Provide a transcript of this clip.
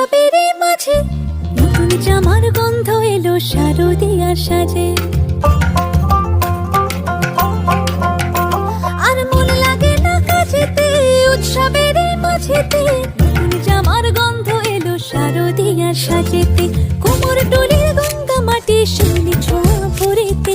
উৎসবের মাঝে নতুন জামার গন্ধ এলো শারদিয়ার সাজে। আর মনে লাগে না কাজেতে উৎসবের মাঝেতে, নতুন জামার গন্ধ এলো শারদিয়ার সাজেতে। কোমর ডোলের গঙ্গা মাটি, শিউলি ছোঁয়া ভরেতে